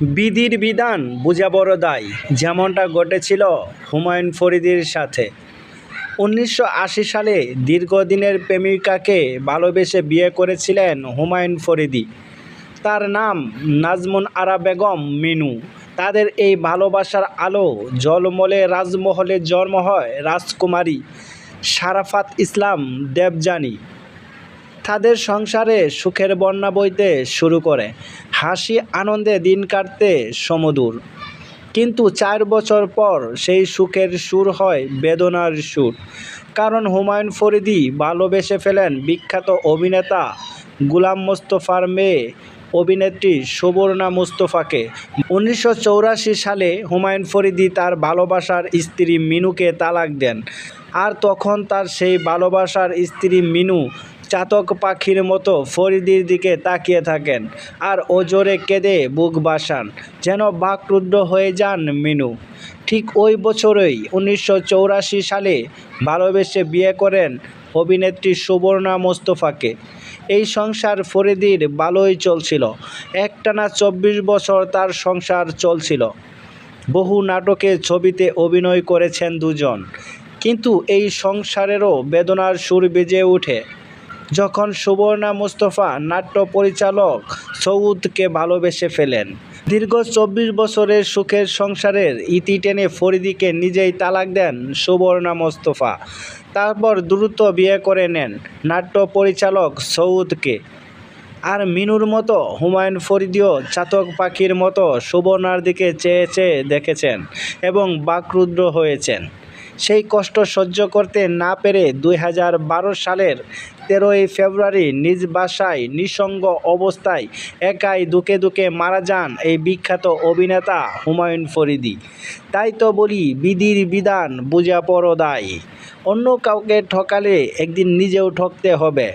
বিধির বিধান বুঝা বড় দায়, যেমনটা ঘটেছিল হুমায়ুন ফরিদির সাথে। উনিশশো আশি সালে দীর্ঘদিনের প্রেমিকাকে ভালোবেসে বিয়ে করেছিলেন হুমায়ুন ফরিদি। তার নাম নাজমুন আরা বেগম মিনু। তাদের এই ভালোবাসার আলো জলমলে রাজমহলে জন্ম হয় রাজকুমারী সারাফাত ইসলাম দেবজানি তাদের সংসারে সুখের বন্যা বইতে শুরু করে। হাসি আনন্দে দিন কাটতে সমদূর। কিন্তু চার বছর পর সেই সুখের সুর হয় বেদনার সুর। কারণ হুমায়ুন ফরিদি ভালোবেসে ফেলেন বিখ্যাত অভিনেতা গুলাম মোস্তফার মেয়ে, অভিনেত্রী সুবর্ণা মুস্তফাকে। উনিশশো সালে হুমায়ুন ফরিদি তার ভালোবাসার স্ত্রী মিনুকে তালাক দেন। আর তখন তার সেই ভালোবাসার স্ত্রী মিনু চাতক পাখির মতো ফরিদির দিকে তাকিয়ে থাকেন আর ওজোরে কেঁদে বুক বাসান, যেন বাকরুদ্ধ হয়ে যান মিনু। ঠিক ওই বছরই উনিশশো সালে ভালোবেসে বিয়ে করেন অভিনেত্রী সুবর্ণা মোস্তফাকে। এই সংসার ফরিদির ভালোই চলছিল। একটানা চব্বিশ বছর তার সংসার চলছিল। বহু নাটকে ছবিতে অভিনয় করেছেন দুজন। কিন্তু এই সংসারেরও বেদনার সুর বেজে ওঠে। যখন সুবর্ণা মুস্তফা নাট্য পরিচালক সৌদকে ভালোবেসে ফেলেন। দীর্ঘ চব্বিশ বছরের সুখের সংসারের ইতি টেনে ফরিদিকে নিজেই তালাক দেন সুবর্ণা মোস্তফা। তারপর দ্রুত বিয়ে করে নেন নাট্য পরিচালক সৌদকে। আর মিনুর মতো হুমায়ুন ফরিদিও চাতক পাখির মতো সুবর্ণার দিকে চেয়ে চেয়ে দেখেছেন এবং বাকরুদ্র হয়েছেন। সেই কষ্ট সহ্য করতে না পেরে দুই হাজার বারো সালের তেরোই ফেব্রুয়ারি নিজ বাসায় নিঃসঙ্গ অবস্থায় একাই দুকে দুকে মারা যান এই বিখ্যাত অভিনেতা হুমায়ুন ফরিদি। তাই তো বলি, বিধির বিধান বুঝা পড়ো দায় অন্য কাউকে ঠকালে একদিন নিজেও ঠকতে হবে।